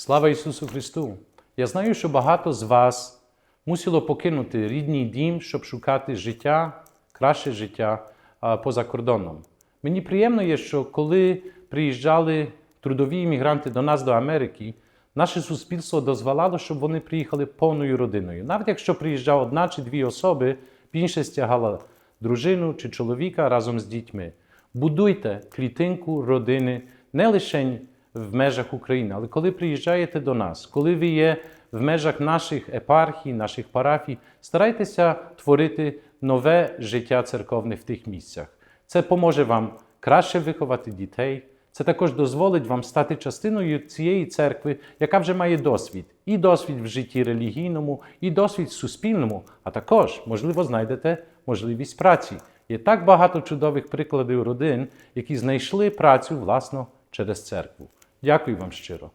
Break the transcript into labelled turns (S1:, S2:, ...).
S1: Слава Ісусу Христу! Я знаю, що багато з вас мусило покинути рідний дім, щоб шукати життя, краще життя поза кордоном. Мені приємно є, що коли приїжджали трудові іммігранти до нас до Америки, наше суспільство дозволяло, щоб вони приїхали повною родиною. Навіть якщо приїжджав одна чи дві особи, більшість тягала дружину чи чоловіка разом з дітьми. Будуйте клітинку родини не лише в межах України, але коли приїжджаєте до нас, коли ви є в межах наших епархій, наших парафій, старайтеся творити нове життя церковне в тих місцях. Це поможе вам краще виховати дітей. Це також дозволить вам стати частиною цієї церкви, яка вже має досвід, і досвід в житті релігійному, і досвід суспільному, а також, можливо, знайдете можливість праці. Є так багато чудових прикладів родин, які знайшли працю власно через церкву. Дякую вам щиро.